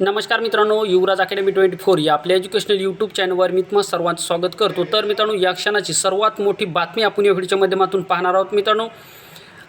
नमस्कार मित्रांनो युवराज academy twenty four या आपल्या एज्युकेशनल यूट्यूब चॅनलवर मी तुम्हाला सर्वांचं स्वागत करतो. तर मित्रांनो या क्षणाची सर्वात मोठी बातमी आपण या व्हिडिओच्या माध्यमातून पाहणार आहोत. मित्रांनो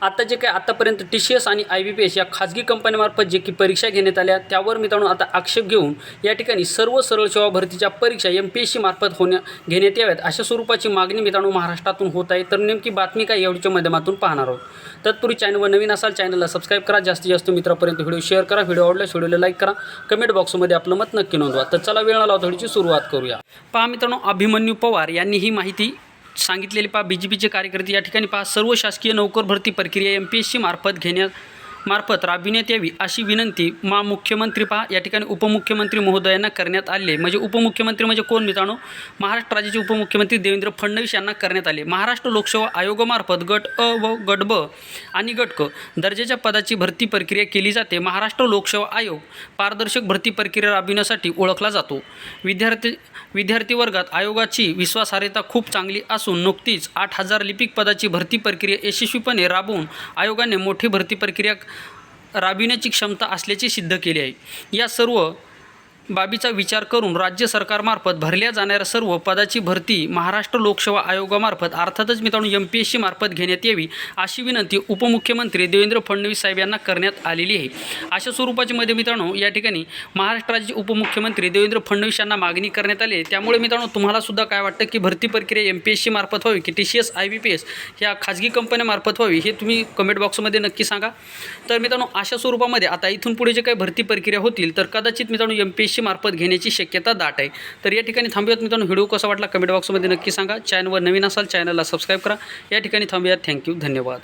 आता जे काय आतापर्यंत टी सी एस आणि आय बी पी एस या खाजगी कंपन्यामार्फत जे की परीक्षा घेण्यात आल्या त्यावर मित्रांनो आता आक्षेप घेऊन या ठिकाणी सर्व सरळ सेवा भरतीच्या परीक्षा एम पी एस सी मार्फत होण्या घेण्यात याव्यात. अशा स्वरूपाची मागणी मित्रांनो महाराष्ट्रातून होत आहे. तर नेमकी बातमी काय एवढीच्या माध्यमातून पाहणार आहोत. तत्पूर्वी चॅनलवर नवीन असाल चॅनलला सबस्क्राईब करा. जास्तीत जास्त मित्रापर्यंत व्हिडिओ शेअर करा. व्हिडिओ आवडल्यास व्हिडिओला लाईक करा. कमेंट बॉक्समध्ये आपलं मत नक्की नोंदवा. तर चला वेळ लावता सुरुवात करूया. पहा मित्रांनो अभिमन्यू पवार यांनी ही माहिती सांगितलेले पहा बी जे पीचे कार्यकर्ते या ठिकाणी पहा सर्व शासकीय नोकर भरती प्रक्रिया एम पी एस सी मार्फत घेण्यात मार्फत राबविण्यात यावी अशी विनंती मा मुख्यमंत्री पहा. या ठिकाणी उपमुख्यमंत्री महोदयांना करण्यात आले. म्हणजे उपमुख्यमंत्री म्हणजे कोण मित्रांनो? महाराष्ट्र राज्याचे उपमुख्यमंत्री देवेंद्र फडणवीस यांना करण्यात आले. महाराष्ट्र लोकसेवा आयोगामार्फत गट अ व गट ब आणि गट क दर्जाच्या पदाची भरती प्रक्रिया केली जाते. महाराष्ट्र लोकसेवा आयोग पारदर्शक भरती प्रक्रिया राबविण्यासाठी ओळखला जातो. विद्यार्थी विद्यार्थी वर्गात आयोगाची विश्वासार्हता खूप चांगली असून नुकतीच आठ हजार लिपिक पदाची भरती प्रक्रिया यशस्वीपणे राबवून आयोगाने मोठी भरती प्रक्रिया राबविण्याची क्षमता असल्याचे सिद्ध केले आहे. या सर्व बाबीचा विचार करून राज्य सरकारमार्फत भरल्या जाणाऱ्या सर्व पदाची भरती महाराष्ट्र लोकसेवा आयोगामार्फत अर्थातच मित्रांनो एम पी एस सी मार्फत घेण्यात यावी अशी विनंती उपमुख्यमंत्री देवेंद्र फडणवीस साहेब यांना करण्यात आलेली आहे. अशा स्वरूपाची मध्ये मित्रांनो या ठिकाणी महाराष्ट्र उपमुख्यमंत्री देवेंद्र फडणवीस यांना मागणी करण्यात आली आहे. त्यामुळे मित्रांनो तुम्हाला सुद्धा काय वाटतं की भरती प्रक्रिया एम पी एस सी मार्फत व्हावी की T C S I B P S ह्या खाजगी कंपन्यामार्फत व्हावी हे तुम्ही कमेंट बॉक्समध्ये नक्की सांगा. तर मित्रांनो अशा स्वरूपामध्ये आता इथून पुढे जे काही भरती प्रक्रिया होतील तर कदाचित मित्रांनो एम पी एस मार्फत घेण्याची शक्यता दाट आहे. तर या ठिकाणी थांबूयात मित्रांनो. व्हिडिओ कसा वाटला कमेंट बॉक्समध्ये नक्की सांगा. चॅनलवर नवीन असाल चॅनलला सबस्क्राईब करा. या ठिकाणी थांबूयात. थँक्यू धन्यवाद.